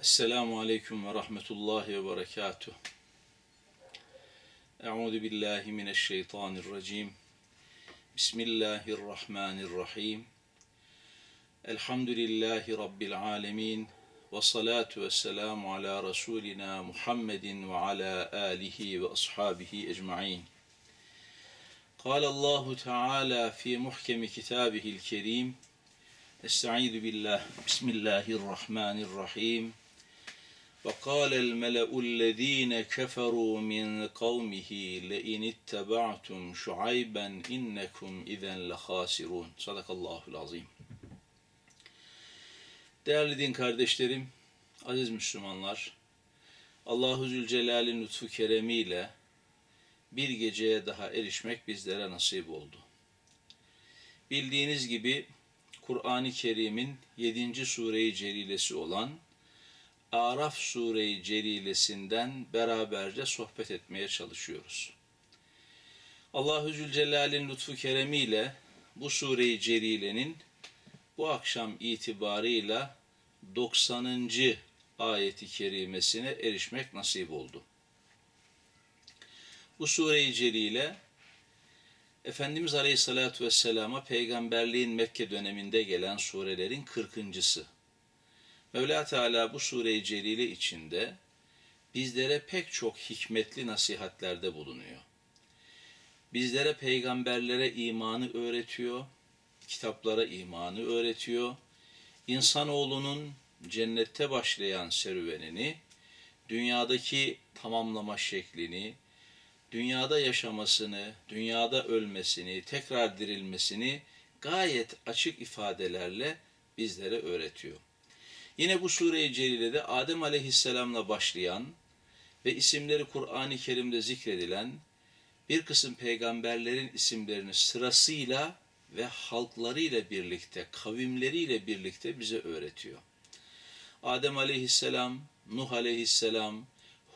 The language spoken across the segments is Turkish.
Esselamu Aleyküm ve Rahmetullahi ve Berekatuh. Euzu billahi mineşşeytanirracim. Bismillahirrahmanirrahim. Elhamdülillahi Rabbil alemin. Ve salatu ve selamu ala Resulina Muhammedin ve ala alihi ve ashabihi ecma'in. قال الله تعالى في محكم كتابه الكريم استعيذ بالله بسم الله الرحمن الرحيم وقال الملأ الذين كفروا من قومه لئن اتبعتم شعيبا إنكم إذا لخاسرون صدق الله العظيم Değerli din kardeşlerim, aziz Müslümanlar, Allahu Zülcelal'in lütfu keremiyle bir geceye daha erişmek bizlere nasip oldu. Bildiğiniz gibi Kur'an-ı Kerim'in 7. sure-i celilesi olan Araf sure-i celilesinden beraberce sohbet etmeye çalışıyoruz. Allahu Zülcelal'in lütfu keremiyle bu sure-i celilenin bu akşam itibarıyla 90. ayeti kerimesine erişmek nasip oldu. Bu sure-i celile Efendimiz Aleyhisselatü Vesselam'a peygamberliğin Mekke döneminde gelen surelerin kırkıncısı. Mevla Teala bu sure-i celile içinde bizlere pek çok hikmetli nasihatlerde bulunuyor. Bizlere peygamberlere imanı öğretiyor, kitaplara imanı öğretiyor. İnsanoğlunun cennette başlayan serüvenini, dünyadaki tamamlama şeklini, dünyada yaşamasını, dünyada ölmesini, tekrar dirilmesini gayet açık ifadelerle bizlere öğretiyor. Yine bu sure-i celilede Adem aleyhisselamla başlayan ve isimleri Kur'an-ı Kerim'de zikredilen bir kısım peygamberlerin isimlerini sırasıyla ve halklarıyla birlikte, kavimleriyle birlikte bize öğretiyor. Adem aleyhisselam, Nuh aleyhisselam,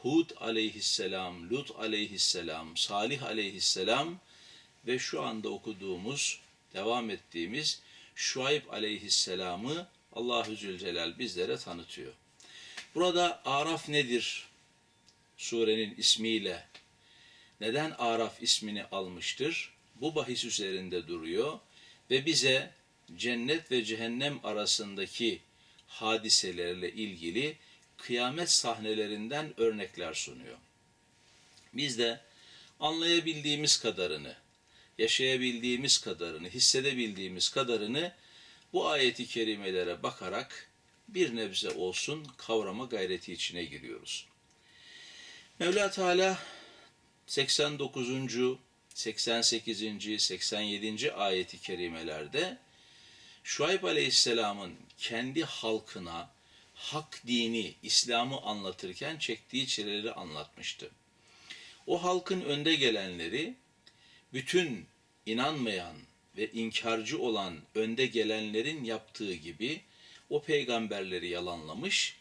Hud aleyhisselam, Lut aleyhisselam, Salih aleyhisselam ve şu anda okuduğumuz, devam ettiğimiz Şuayb aleyhisselamı Allahü Zülcelal bizlere tanıtıyor. Burada Araf nedir? Surenin ismiyle neden Araf ismini almıştır? Bu bahis üzerinde duruyor ve bize cennet ve cehennem arasındaki hadiselerle ilgili kıyamet sahnelerinden örnekler sunuyor. Biz de anlayabildiğimiz kadarını, yaşayabildiğimiz kadarını, hissedebildiğimiz kadarını bu ayeti kerimelere bakarak bir nebze olsun kavrama gayreti içine giriyoruz. Mevla Teala 89. 88. 87. ayeti kerimelerde Şuayb Aleyhisselam'ın kendi halkına hak dini, İslam'ı anlatırken çektiği çileleri anlatmıştı. O halkın önde gelenleri bütün inanmayan ve inkarcı olan önde gelenlerin yaptığı gibi o peygamberleri yalanlamış,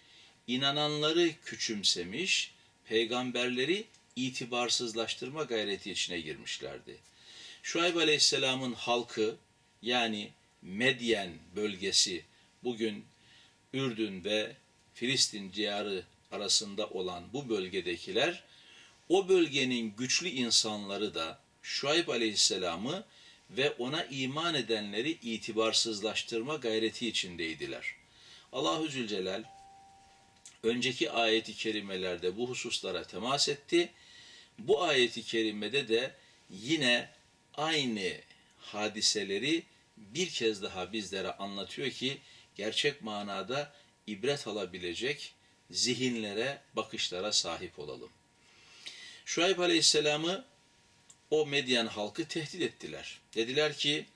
inananları küçümsemiş, peygamberleri itibarsızlaştırma gayreti içine girmişlerdi. Şuayb Aleyhisselam'ın halkı yani Medyen bölgesi bugün Ürdün ve Filistin diyarı arasında olan bu bölgedekiler o bölgenin güçlü insanları da Şuayb Aleyhisselam'ı ve ona iman edenleri itibarsızlaştırma gayreti içindeydiler. Allahu Zülcelal önceki ayeti kerimelerde bu hususlara temas etti. Bu ayeti kerimede de yine aynı hadiseleri bir kez daha bizlere anlatıyor ki gerçek manada ibret alabilecek zihinlere, bakışlara sahip olalım. Şuayb Aleyhisselam'ı o Medyen halkı tehdit ettiler. Dediler ki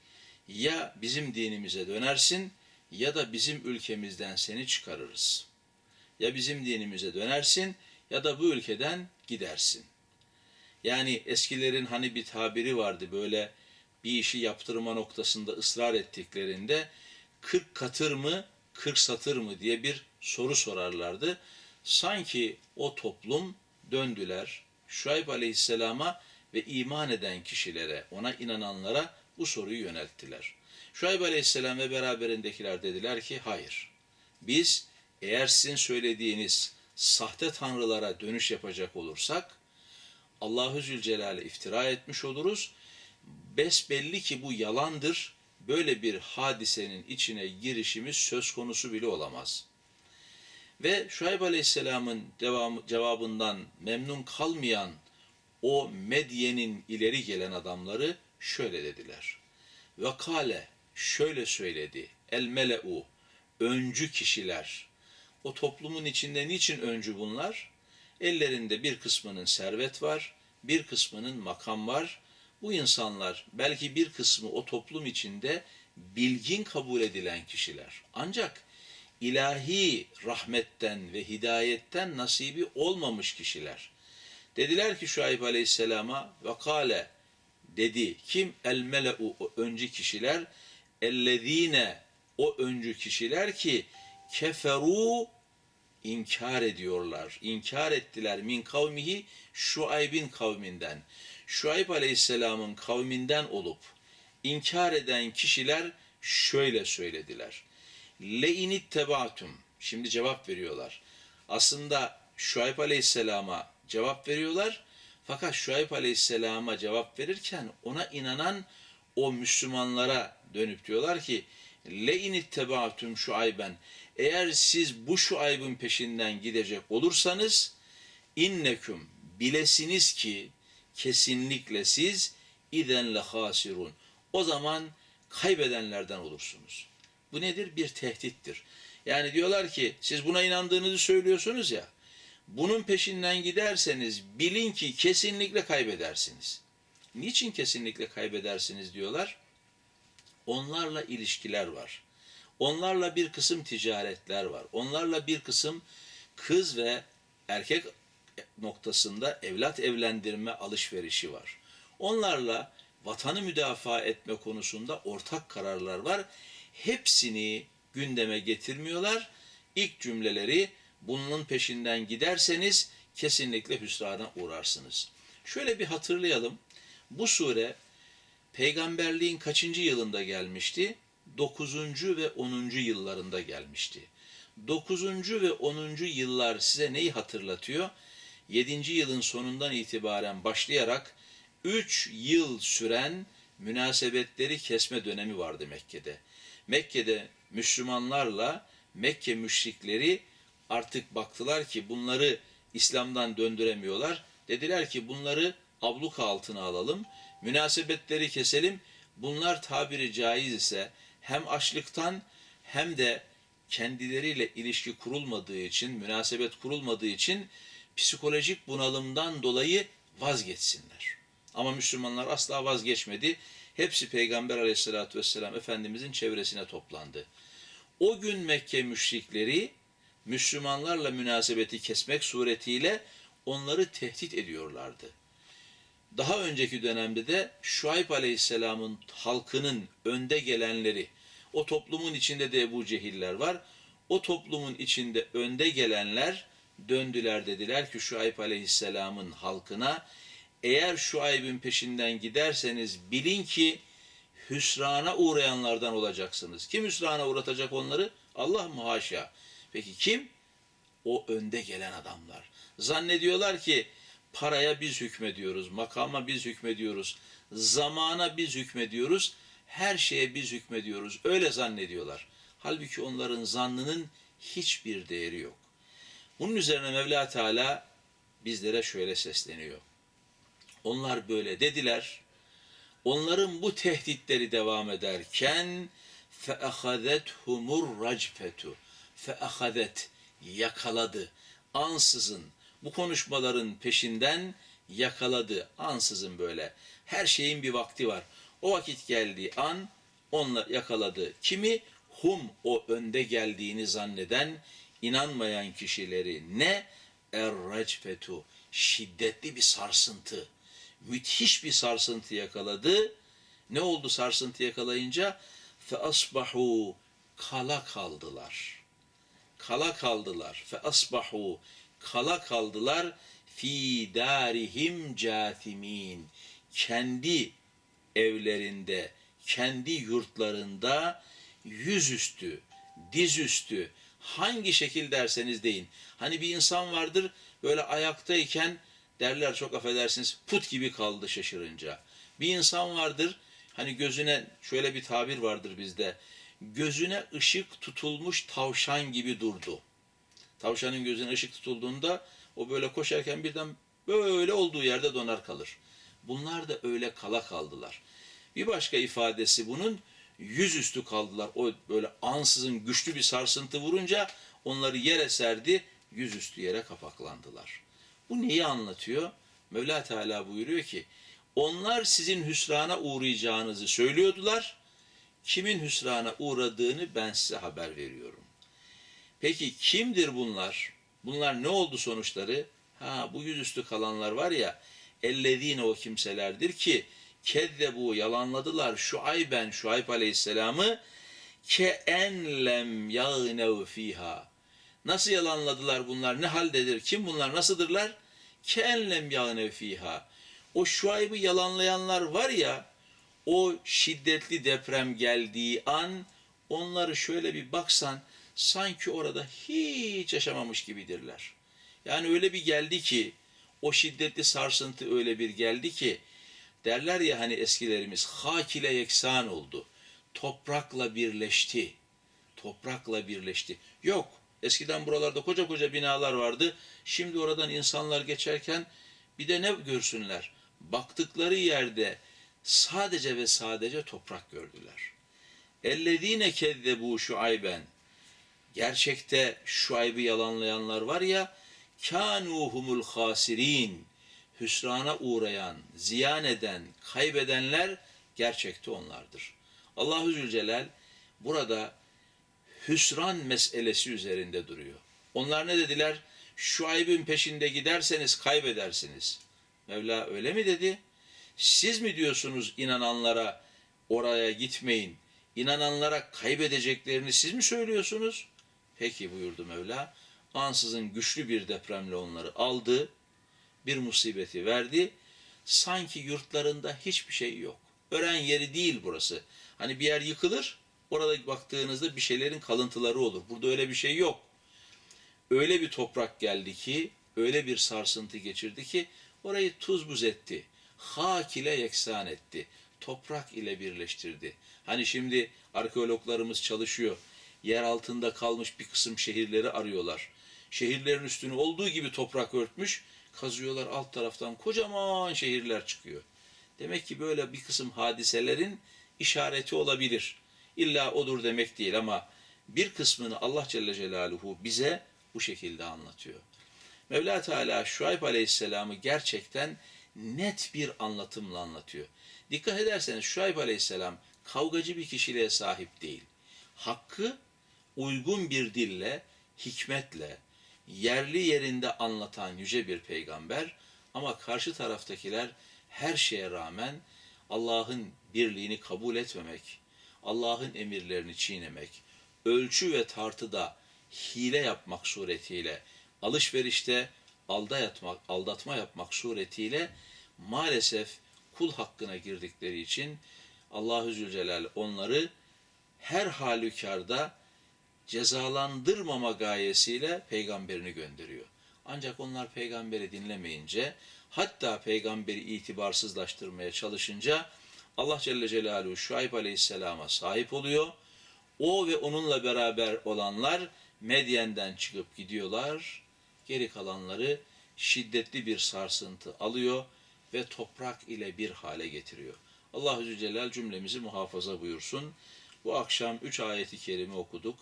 ya bizim dinimize dönersin ya da bizim ülkemizden seni çıkarırız. Ya bizim dinimize dönersin ya da bu ülkeden gidersin. Yani eskilerin hani bir tabiri vardı böyle bir işi yaptırma noktasında ısrar ettiklerinde 40 katır mı 40 satır mı diye bir soru sorarlardı. Sanki o toplum döndüler Şuayb Aleyhisselam'a ve iman eden kişilere, ona inananlara bu soruyu yönelttiler. Şuayb Aleyhisselam ve beraberindekiler dediler ki hayır. Biz eğer sizin söylediğiniz sahte tanrılara dönüş yapacak olursak Allahü Zülcelal'e iftira etmiş oluruz. Besbelli ki bu yalandır. Böyle bir hadisenin içine girişimiz söz konusu bile olamaz. Ve Şuayb Aleyhisselam'ın cevabından memnun kalmayan o Medyen'in ileri gelen adamları şöyle dediler. Ve kale şöyle söyledi. El mele'u öncü kişiler. O toplumun içinde niçin öncü bunlar? Ellerinde bir kısmının servet var, bir kısmının makam var. Bu insanlar belki bir kısmı o toplum içinde bilgin kabul edilen kişiler. Ancak ilahi rahmetten ve hidayetten nasibi olmamış kişiler. Dediler ki Şuayb Aleyhisselam'a ve kale dedi kim el mele'u o öncü kişiler ellezine o öncü kişiler ki keferu inkar ediyorlar. İnkar ettiler min kavmihi Şuayb'in kavminden. Şuayb Aleyhisselam'ın kavminden olup inkar eden kişiler şöyle söylediler. Le init tebatum. Şimdi cevap veriyorlar. Aslında Şuayb Aleyhisselam'a cevap veriyorlar. Fakat Şuayb Aleyhisselam'a cevap verirken ona inanan o Müslümanlara dönüp diyorlar ki le init tebatum Şuayben. Eğer siz bu Şuayb'ın peşinden gidecek olursanız inneküm bilesiniz ki kesinlikle siz iden le hasirun. O zaman kaybedenlerden olursunuz. Bu nedir? Bir tehdittir. Yani diyorlar ki siz buna inandığınızı söylüyorsunuz ya. Bunun peşinden giderseniz bilin ki kesinlikle kaybedersiniz. Niçin kesinlikle kaybedersiniz diyorlar? Onlarla ilişkiler var. Onlarla bir kısım ticaretler var. Onlarla bir kısım kız ve erkek noktasında evlat evlendirme alışverişi var. Onlarla vatanı müdafaa etme konusunda ortak kararlar var. Hepsini gündeme getirmiyorlar. İlk cümleleri bunun peşinden giderseniz kesinlikle hüsrana uğrarsınız. Şöyle bir hatırlayalım. Bu sure peygamberliğin kaçıncı yılında gelmişti? 9. ve 10. yıllarında gelmişti. 9. ve 10. yıllar size neyi hatırlatıyor? 7. yılın sonundan itibaren başlayarak 3 yıl süren münasebetleri kesme dönemi vardı Mekke'de. Mekke'de Müslümanlarla Mekke müşrikleri artık baktılar ki bunları İslam'dan döndüremiyorlar. Dediler ki bunları abluka altına alalım, münasebetleri keselim. Bunlar tabiri caiz ise hem açlıktan hem de kendileriyle ilişki kurulmadığı için, münasebet kurulmadığı için psikolojik bunalımdan dolayı vazgeçsinler. Ama Müslümanlar asla vazgeçmedi. Hepsi Peygamber aleyhissalatü vesselam Efendimizin çevresine toplandı. O gün Mekke müşrikleri Müslümanlarla münasebeti kesmek suretiyle onları tehdit ediyorlardı. Daha önceki dönemde de Şuayb Aleyhisselam'ın halkının önde gelenleri, o toplumun içinde de Ebu Cehiller var. O toplumun içinde önde gelenler döndüler dediler ki Şuayb Aleyhisselam'ın halkına eğer Şuayb'in peşinden giderseniz bilin ki hüsrana uğrayanlardan olacaksınız. Kim hüsrana uğratacak onları? Allah mı haşa. Peki kim? O önde gelen adamlar. Zannediyorlar ki paraya biz hükmediyoruz, makama biz hükmediyoruz, zamana biz hükmediyoruz, her şeye biz hükmediyoruz. Öyle zannediyorlar. Halbuki onların zannının hiçbir değeri yok. Bunun üzerine Mevla Teala bizlere şöyle sesleniyor. Onlar böyle dediler. Onların bu tehditleri devam ederken فَأَخَذَتْهُمُ الرَّجْفَةُ feahadet yakaladı. Ansızın bu konuşmaların peşinden yakaladı. Ansızın böyle. Her şeyin bir vakti var. O vakit geldiği an onunla yakaladı. Kimi? Hum o önde geldiğini zanneden inanmayan kişileri ne? Er-recfetu şiddetli bir sarsıntı. Müthiş bir sarsıntı yakaladı. Ne oldu sarsıntı yakalayınca? Fe asbahu kala kaldılar.'' Kala kaldılar. Fe asbahu kala kaldılar fi darihim cathimin. Kendi evlerinde, kendi yurtlarında yüzüstü, dizüstü, Hangi şekil derseniz deyin. Hani bir insan vardır böyle ayaktayken derler çok affedersiniz put gibi kaldı şaşırınca. Bir insan vardır hani gözüne şöyle bir tabir vardır bizde. Gözüne ışık tutulmuş tavşan gibi durdu. Tavşanın gözüne ışık tutulduğunda o böyle koşarken birden böyle olduğu yerde donar kalır. Bunlar da öyle kala kaldılar. Bir başka ifadesi bunun yüzüstü kaldılar. O böyle ansızın güçlü bir sarsıntı vurunca onları yere serdi, yüzüstü yere kapaklandılar. Bu neyi anlatıyor? Mevla Teala buyuruyor ki onlar sizin hüsrana uğrayacağınızı söylüyordular. Kimin hüsrana uğradığını ben size haber veriyorum. Peki kimdir bunlar? Bunlar ne oldu sonuçları? Ha bu yüzüstü kalanlar var ya ellezine o kimselerdir ki keddebu yalanladılar Şuayben Şuayb Aleyhisselam'ı ke enlem yağnev fiha. Nasıl yalanladılar bunlar? Ne haldedir? Kim bunlar? Nasıldırlar? Ke enlem yağnev fiha. O Şuayb'ı yalanlayanlar var ya o şiddetli deprem geldiği an onları şöyle bir baksan sanki orada hiç yaşamamış gibidirler. Yani öyle bir geldi ki o şiddetli sarsıntı öyle bir geldi ki derler ya hani eskilerimiz hak ile yeksan oldu. Toprakla birleşti. Toprakla birleşti. Yok. Eskiden buralarda koca koca binalar vardı. Şimdi oradan insanlar geçerken bir de ne görsünler? Baktıkları yerde sadece ve sadece toprak gördüler. Ellezine kezzebu şuayben. Gerçekte Şuayb'ı yalanlayanlar var ya, kânuhumul hasirin. Hüsrana uğrayan, ziyan eden, kaybedenler gerçekte onlardır. Allahu Zülcelal burada hüsran meselesi üzerinde duruyor. Onlar ne dediler? Şuayb'in peşinde giderseniz kaybedersiniz. Mevla öyle mi dedi? Siz mi diyorsunuz inananlara oraya gitmeyin? İnananlara kaybedeceklerini siz mi söylüyorsunuz? Peki buyurdu Mevla. Ansızın güçlü bir depremle onları aldı. Bir musibeti verdi. Sanki yurtlarında hiçbir şey yok. Ören yeri değil burası. Hani bir yer yıkılır. Orada baktığınızda bir şeylerin kalıntıları olur. Burada öyle bir şey yok. Öyle bir toprak geldi ki, öyle bir sarsıntı geçirdi ki orayı tuz buz etti. Hak ile yeksan etti. Toprak ile birleştirdi. Hani şimdi arkeologlarımız çalışıyor. Yer altında kalmış bir kısım şehirleri arıyorlar. Şehirlerin üstünü olduğu gibi toprak örtmüş. Kazıyorlar alt taraftan kocaman şehirler çıkıyor. Demek ki böyle bir kısım hadiselerin işareti olabilir. İlla odur demek değil ama bir kısmını Allah Celle Celaluhu bize bu şekilde anlatıyor. Mevla Teala Şuayb Aleyhisselam'ı gerçekten net bir anlatımla anlatıyor. Dikkat ederseniz Şuayb Aleyhisselam kavgacı bir kişiliğe sahip değil. Hakkı uygun bir dille, hikmetle, yerli yerinde anlatan yüce bir peygamber ama karşı taraftakiler her şeye rağmen Allah'ın birliğini kabul etmemek, Allah'ın emirlerini çiğnemek, ölçü ve tartıda hile yapmak suretiyle, alışverişte aldatmak, aldatma yapmak suretiyle maalesef kul hakkına girdikleri için Allahü Zülcelal onları her halükarda cezalandırmama gayesiyle peygamberini gönderiyor. Ancak onlar peygamberi dinlemeyince hatta peygamberi itibarsızlaştırmaya çalışınca Allah Celle Celaluhu Şuayb Aleyhisselam'a sahip oluyor. O ve onunla beraber olanlar Medyen'den çıkıp gidiyorlar. Geri kalanları şiddetli bir sarsıntı alıyor ve toprak ile bir hale getiriyor. Allah Zülcelal cümlemizi muhafaza buyursun. Bu akşam üç ayeti kerime okuduk.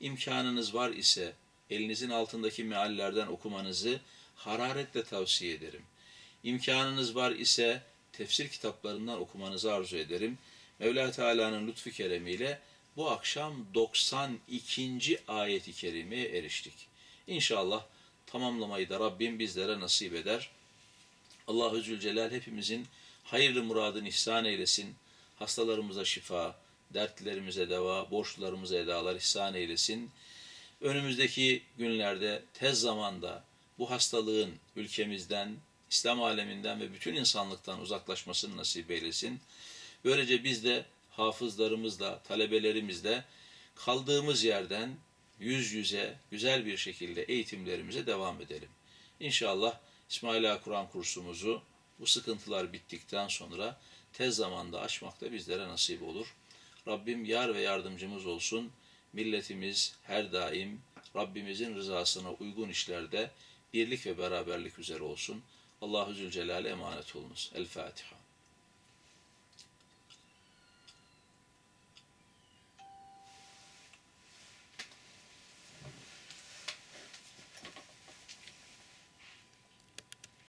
İmkanınız var ise elinizin altındaki meallerden okumanızı hararetle tavsiye ederim. İmkanınız var ise tefsir kitaplarından okumanızı arzu ederim. Mevla Teala'nın lütfu keremiyle bu akşam 92. ayeti kerimeye eriştik. İnşallah tamamlamayı da Rabbim bizlere nasip eder. Allahü Zülcelal hepimizin hayırlı muradını ihsan eylesin. Hastalarımıza şifa, dertlerimize deva, borçlarımıza edalar ihsan eylesin. Önümüzdeki günlerde tez zamanda bu hastalığın ülkemizden, İslam aleminden ve bütün insanlıktan uzaklaşmasını nasip eylesin. Böylece biz de hafızlarımızla, talebelerimizle kaldığımız yerden yüz yüze güzel bir şekilde eğitimlerimize devam edelim. İnşallah İsmail Ağa Kur'an kursumuzu bu sıkıntılar bittikten sonra tez zamanda açmak da bizlere nasip olur. Rabbim yar ve yardımcımız olsun. Milletimiz her daim Rabbimizin rızasına uygun işlerde birlik ve beraberlik üzere olsun. Allahu Zülcelal'e emanet olunuz. El Fatiha.